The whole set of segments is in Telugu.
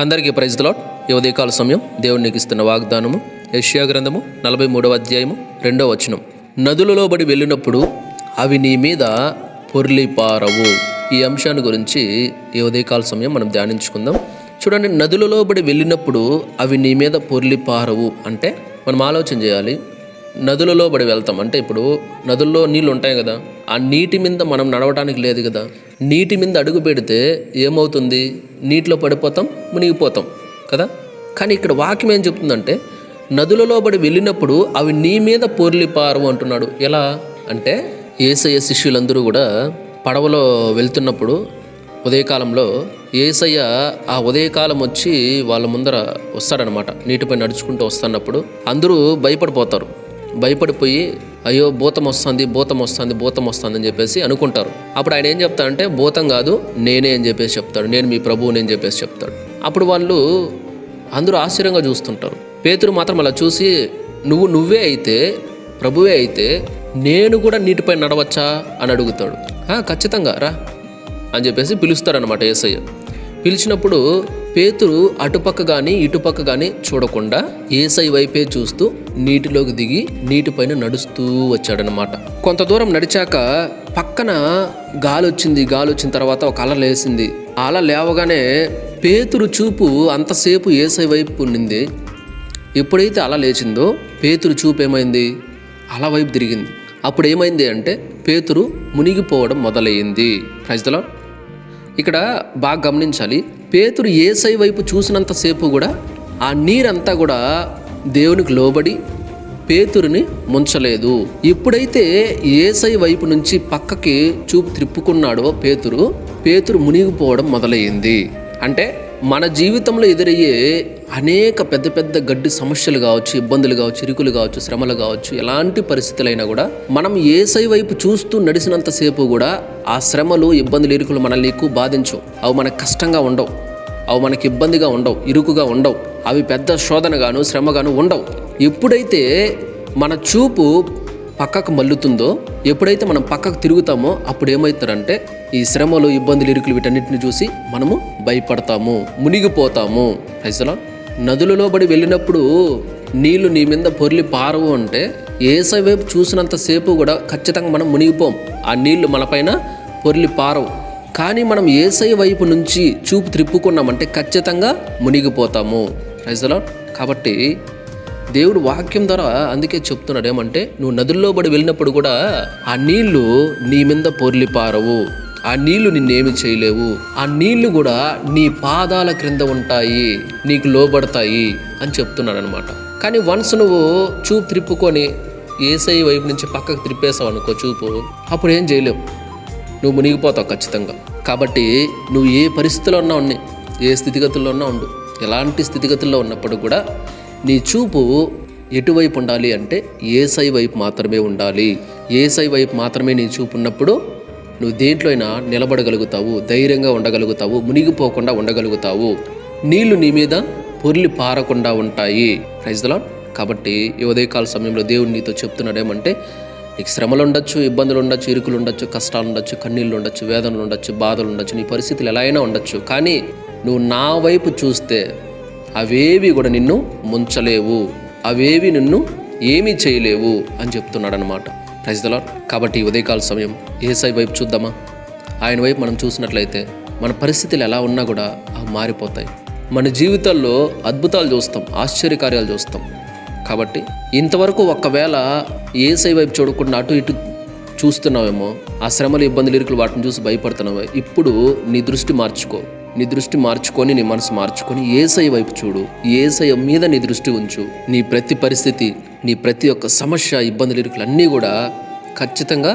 అందరికీ ప్రైజ్లో ఈ ఉదయకాల సమయం దేవుడు నీకు ఇస్తున్న వాగ్దానము. యష్యా గ్రంథము నలభై మూడవ అధ్యాయము రెండవ వచనం. నదులలో బడి వెళ్ళినప్పుడు అవి నీ మీద పొర్లిపారవు. ఈ అంశాన్ని గురించి ఈ ఉదయకాల సమయం మనం ధ్యానించుకుందాం. చూడండి నదులలో బడి వెళ్ళినప్పుడు అవి నీ మీద పొర్లిపారవు అంటే మనం ఆలోచన చేయాలి. నదులలో బడి వెళ్తాం. అంటే ఇప్పుడు నదుల్లో నీళ్ళు ఉంటాయి కదా. ఆ నీటి మీద మనం నడవటానికి లేదు కదా. నీటి మీద అడుగు పెడితే ఏమవుతుంది? నీటిలో పడిపోతాం మునిగిపోతాం కదా. కానీ ఇక్కడ వాక్యం ఏం చెప్తుందంటే నదులలో పడి వెళ్ళినప్పుడు అవి నీ మీద పోర్లిపారు అంటున్నాడు. ఎలా? అంటే ఏసయ్య శిష్యులందరూ కూడా పడవలో వెళ్తున్నప్పుడు ఉదయకాలంలో ఏసయ్య ఆ ఉదయకాలం వచ్చి వాళ్ళ ముందర వస్తాడనమాట. నీటిపై నడుచుకుంటూ వస్తున్నప్పుడు అందరూ భయపడిపోతారు. భయపడిపోయి అయ్యో భూతం వస్తుంది భూతం వస్తుంది భూతం వస్తుంది అని చెప్పేసి అనుకుంటారు. అప్పుడు ఆయన ఏం చెప్తాడంటే భూతం కాదు నేనే అని చెప్పేసి చెప్తాడు. నేను మీ ప్రభువుని అని చెప్పేసి చెప్తాడు. అప్పుడు వాళ్ళు అందరూ ఆశ్చర్యంగా చూస్తుంటారు. పేతురు మాత్రం అలా చూసి నువ్వు నువ్వే అయితే ప్రభువే అయితే నేను కూడా నీటిపై నడవచ్చా? అని అడుగుతాడు. ఖచ్చితంగా రా అని చెప్పేసి పిలుస్తాడనమాట ఏసయ్య. పిలిచినప్పుడు పేతురు అటుపక్క కానీ ఇటుపక్క కానీ చూడకుండా ఏసై వైపే చూస్తూ నీటిలోకి దిగి నీటిపైన నడుస్తూ వచ్చాడనమాట కొంత దూరం నడిచాక పక్కన గాలి వచ్చింది గాలి వచ్చిన తర్వాత ఒక అల లేసింది. అల లేవగానే పేతురు చూపు అంతసేపు ఏసై వైపు ఉండింది ఎప్పుడైతే అల లేచిందో పేతురు చూపు ఏమైంది? అల వైపు తిరిగింది. అప్పుడు ఏమైంది అంటే పేతురు మునిగిపోవడం మొదలయ్యింది. ప్రజలో ఇక్కడ బాగా గమనించాలి. పేతురు ఏసై వైపు చూసినంతసేపు కూడా ఆ నీరంతా కూడా దేవునికి లోబడి పేతురుని ముంచలేదు. ఎప్పుడైతే ఏసై వైపు నుంచి పక్కకి చూపు త్రిప్పుకున్నాడో పేతురు పేతురు మునిగిపోవడం మొదలయ్యింది. అంటే మన జీవితంలో ఎదురయ్యే అనేక పెద్ద పెద్ద గడ్డి సమస్యలు కావచ్చు ఇబ్బందులు కావచ్చు ఇరుకులు కావచ్చు శ్రమలు కావచ్చు ఎలాంటి పరిస్థితులైనా కూడా మనం ఏసై వైపు చూస్తూ నడిచినంతసేపు కూడా ఆ శ్రమలు ఇబ్బందులు ఇరుకులు మనల్ని ఎక్కువ బాధించవు. అవి మనకు కష్టంగా ఉండవు. అవి మనకి ఇబ్బందిగా ఉండవు ఇరుకుగా ఉండవు. అవి పెద్ద శోధనగాను శ్రమగాను ఉండవు. ఎప్పుడైతే మన చూపు పక్కకు మల్లుతుందో ఎప్పుడైతే మనం పక్కకు తిరుగుతామో అప్పుడు ఏమవుతారంటే ఈ శ్రమలు ఇబ్బందులు ఇరుకులు వీటన్నిటిని చూసి మనము భయపడతాము మునిగిపోతాము. పైసలా నదులలో బడి వెళ్ళినప్పుడు నీళ్ళు నీ మీద పొర్లి పారవు అంటే ఏసవైపు చూసినంతసేపు కూడా ఖచ్చితంగా మనం మునిగిపోం. ఆ నీళ్ళు మనపైన పొర్లి పారవు. కానీ మనం ఏసై వైపు నుంచి చూపు త్రిప్పుకున్నామంటే ఖచ్చితంగా మునిగిపోతాము. రైజలా కాబట్టి దేవుడు వాక్యం ద్వారా అందుకే చెప్తున్నాడు ఏమంటే నువ్వు నదుల్లో పడి వెళ్ళినప్పుడు కూడా ఆ నీళ్ళు నీ మీద పొర్లిపారవు. ఆ నీళ్ళు నిన్నేమి చేయలేవు. ఆ నీళ్ళు కూడా నీ పాదాల క్రింద ఉంటాయి. నీకు లోబడతాయి. అని చెప్తున్నాడు అనమాట కానీ వన్స్ నువ్వు చూపు త్రిప్పుకొని ఏసఐ వైపు నుంచి పక్కకు త్రిప్పేసావు అనుకో చూపు అప్పుడు ఏం చేయలేవు. నువ్వు మునిగిపోతావు ఖచ్చితంగా. కాబట్టి నువ్వు ఏ పరిస్థితిలో ఉన్నా ఉన్ని ఏ స్థితిగతుల్లో ఉన్నా ఉండు ఎలాంటి స్థితిగతుల్లో ఉన్నప్పుడు కూడా నీ చూపు ఎటువైపు ఉండాలి అంటే ఏసై వైపు మాత్రమే ఉండాలి. ఏసై వైపు మాత్రమే నీ చూపు ఉన్నప్పుడు నువ్వు దేంట్లో అయినా నిలబడగలుగుతావు ధైర్యంగా ఉండగలుగుతావు మునిగిపోకుండా ఉండగలుగుతావు. నీళ్ళు నీ మీద పొర్లి పారకుండా ఉంటాయి. ప్రైజ్లా కాబట్టి ఈ ఉదయకాల సమయంలో దేవుడు నీతో చెప్తున్నాడేమంటే నీకు శ్రమలు ఉండొచ్చు ఇబ్బందులు ఉండొచ్చు ఇరుకులు ఉండొచ్చు కష్టాలు ఉండొచ్చు కన్నీళ్ళు ఉండొచ్చు వేదనలు ఉండొచ్చు బాధలు ఉండొచ్చు నీ పరిస్థితులు ఎలా అయినా ఉండొచ్చు. కానీ నువ్వు నా వైపు చూస్తే అవేవి కూడా నిన్ను ముంచలేవు. అవేవి నిన్ను ఏమీ చేయలేవు అని చెప్తున్నాడు అనమాట ప్రజల కాబట్టి ఉదయకాల సమయం ఏసై వైపు చూద్దామా? ఆయన వైపు మనం చూసినట్లయితే మన పరిస్థితులు ఎలా ఉన్నా కూడా అవి మారిపోతాయి. మన జీవితాల్లో అద్భుతాలు చూస్తాం ఆశ్చర్యకార్యాలు చూస్తాం. కాబట్టి ఇంతవరకు ఒకవేళ ఏసై వైపు చూడకుండా అటు ఇటు చూస్తున్నావేమో ఆ శ్రమలు ఇబ్బందులు ఇరుకులు వాటిని చూసి భయపడుతున్నావు ఇప్పుడు నీ దృష్టి మార్చుకో. నీ దృష్టి మార్చుకొని నీ మనసు మార్చుకొని ఏసై వైపు చూడు. ఏసై మీద నీ దృష్టి ఉంచు. నీ ప్రతి పరిస్థితి నీ ప్రతి ఒక్క సమస్య ఇబ్బందులు ఇరుకులు అన్నీ కూడా ఖచ్చితంగా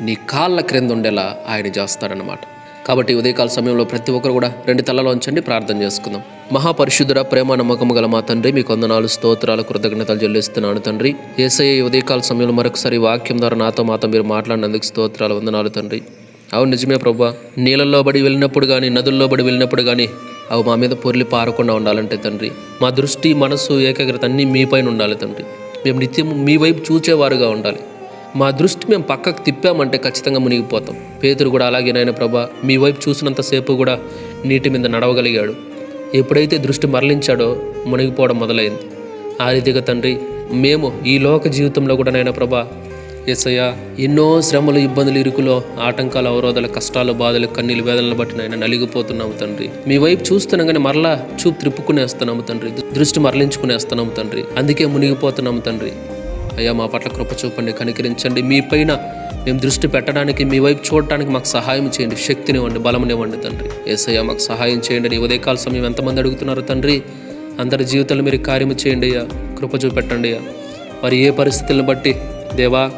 నీ కాళ్ళ క్రింద ఉండేలా ఆయన చేస్తాడనమాట కాబట్టి ఉదయకాల సమయంలో ప్రతి ఒక్కరు కూడా రెండు తలలో ఉంచండి ప్రార్థన చేసుకుందాం. మహాపరిశుద్ధుడ ప్రేమ నమ్మకము గల మా తండ్రి మీకు వందనాలు స్తోత్రాలు కృతజ్ఞతలు చెల్లిస్తున్నాను తండ్రి. ఏసఐ ఉదయకాల సమయంలో మరొకసారి వాక్యం ద్వారా నాతో మాతో మీరు మాట్లాడినందుకు స్తోత్రాలు వందనాలు తండ్రి. అవును నిజమే ప్రభా నీళ్ళల్లో బడి వెళ్ళినప్పుడు కానీ నదుల్లో బడి వెళ్ళినప్పుడు కానీ అవి మా మీద పొర్లి పారకుండా ఉండాలంటే తండ్రి. మా దృష్టి మనస్సు ఏకాగ్రత అన్నీ మీపైన ఉండాలి తండ్రి. మేము నిత్యం మీ వైపు చూచేవారుగా ఉండాలి. మా దృష్టి మేము పక్కకు తిప్పామంటే ఖచ్చితంగా మునిగిపోతాం. పేతురు కూడా అలాగే నాయన ప్రభా మీ వైపు చూసినంతసేపు కూడా నీటి మీద నడవగలిగాడు. ఎప్పుడైతే దృష్టి మరలించాడో మునిగిపోవడం మొదలైంది. ఆ రీతిగా తండ్రి మేము ఈ లోక జీవితంలో కూడా నాయన ప్రభా ఎస్ఐయ ఎన్నో శ్రమలు ఇబ్బందులు ఇరుకులో ఆటంకాలు అవరోధాలు కష్టాలు బాధలు కన్నీళ్ళు వేదనలు బట్టి నాయన నలిగిపోతున్నాము తండ్రి. మీ వైపు చూస్తున్నాం కానీ మరలా చూపు త్రిప్పుకునేస్తున్నాము తండ్రి. దృష్టి మరలించుకునేస్తున్నాము తండ్రి. అందుకే మునిగిపోతున్నాము తండ్రి. అయ్యా మా పట్ల కృప చూపండి కనికరించండి. మీ పైన మేము దృష్టి పెట్టడానికి మీ వైపు చూడటానికి మాకు సహాయం చేయండి. శక్తినివ్వండి బలమునివ్వండి తండ్రి. ఏసయ్యా మాకు సహాయం చేయండి. అని ఉదయకాల సమయం ఎంతమంది అడుగుతున్నారు తండ్రి? అందరి జీవితాలు మీరు కార్యము చేయండి అయ్యా. కృప చూపెట్టండి అయ్యా. వారి ఏ పరిస్థితులను బట్టి దేవా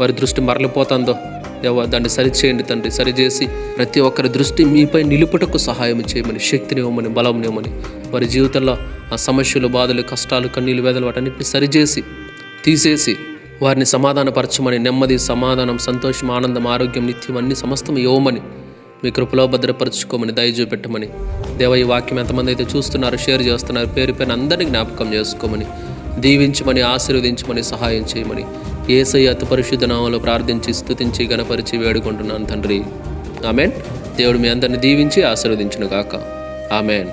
వారి దృష్టి మరలిపోతుందో. దేవా దాన్ని సరిచేయండి తండ్రి సరిచేసి ప్రతి ఒక్కరి దృష్టి మీపై నిలుపుటకు సహాయం చేయమని శక్తిని ఇవ్వమని బలం ఇవ్వమని. వారి జీవితంలో ఆ సమస్యలు బాధలు కష్టాలు కన్నీళ్ళు వేదలు వాటన్నిటిని సరిచేసి తీసేసి వారిని సమాధానపరచమని నెమ్మది సమాధానం సంతోషం ఆనందం ఆరోగ్యం నిత్యం అన్ని సమస్తం ఇవ్వమని మీ కృపలో భద్రపరచుకోమని దయచూపెట్టమని. దేవ ఈ వాక్యం ఎంతమంది అయితే చూస్తున్నారు షేర్ చేస్తున్నారు పేరు పైన అందరినీ జ్ఞాపకం చేసుకోమని దీవించమని ఆశీర్వదించమని సహాయం చేయమని. ఏసై అతి పరిశుద్ధ నామంలో ప్రార్థించి స్థుతించి గణపరిచి వేడుకుంటున్నాను తండ్రి. ఆమెన్. దేవుడు మీ అందరిని దీవించి ఆశీర్వదించును గాక ఆమెన్.